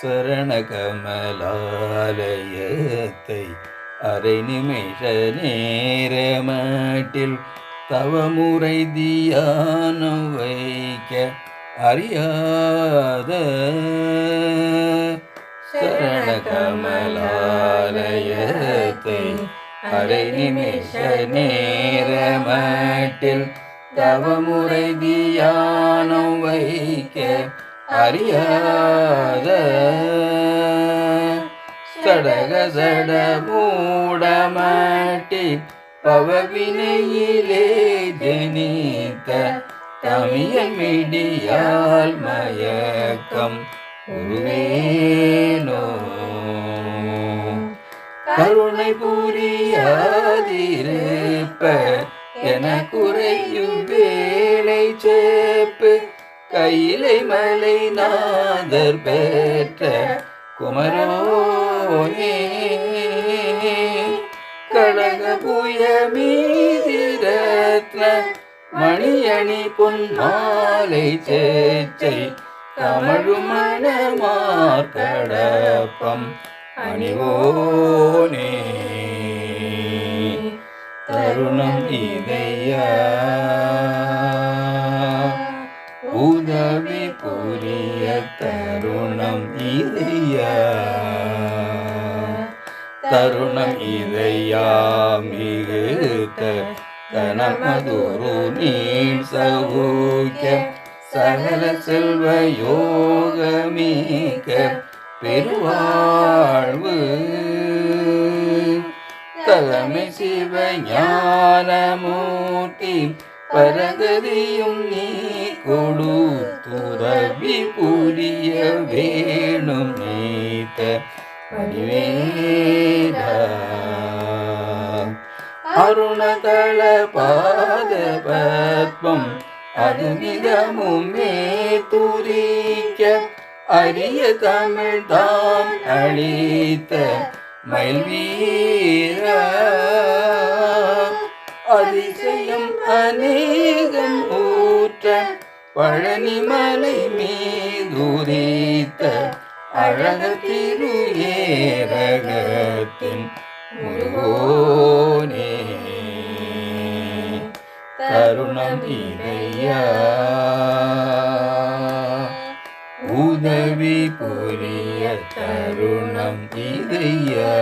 சரணகமலாலயத்தை அரை நிமிஷ நேரமாட்டில் தவமுறை தியானம் வைக்க அறியாத சரணகமலாலயத்தை அரை நிமிஷ நேரமாட்டில் தவமுறை தியானம் வைக்க அறியாத சடக சட மூடமாட்டி பவவினையிலே ஜனித்த தமியமிடியால் மயக்கம் உருவேனோ. கருணை புரியாதிருப்ப என குறையும் வேலை கையிலை மலை நாதர் பெற்ற குமரோனே. கடக புய மீதிரத்ன மணியணி பொன்மாலை சேச்சை தமிழுமண மார்க்கடப்பம் அணிவோனே. தருணம் இதையா உதவி புரிய தருணம் இதையா? தருணம் இதையா மிகுத்த தனமதுரு நீர் சகூக்க சகல செல்வ யோகமீக்க பெருவாழ்வு. தலைமை சிவ ஞானமூர்த்தி പരഗതിയും നീ കൊടുത്തുറവി പുരിയ വേണു നീത്ത പരിവേദ അരുണതള പാദ പത്മം അനുനിതമുമേ തുരിക്ക അരിയ തമിഴ് താം അളീത്ത മൽവീര അതിശയ அநேகம் ஊற்ற பழனிமலை மீதுரித்த அழக திரு ஏரகத்தின் முருகோனே. தருணம் இதையா உதவி புரிய தருணம் இதையா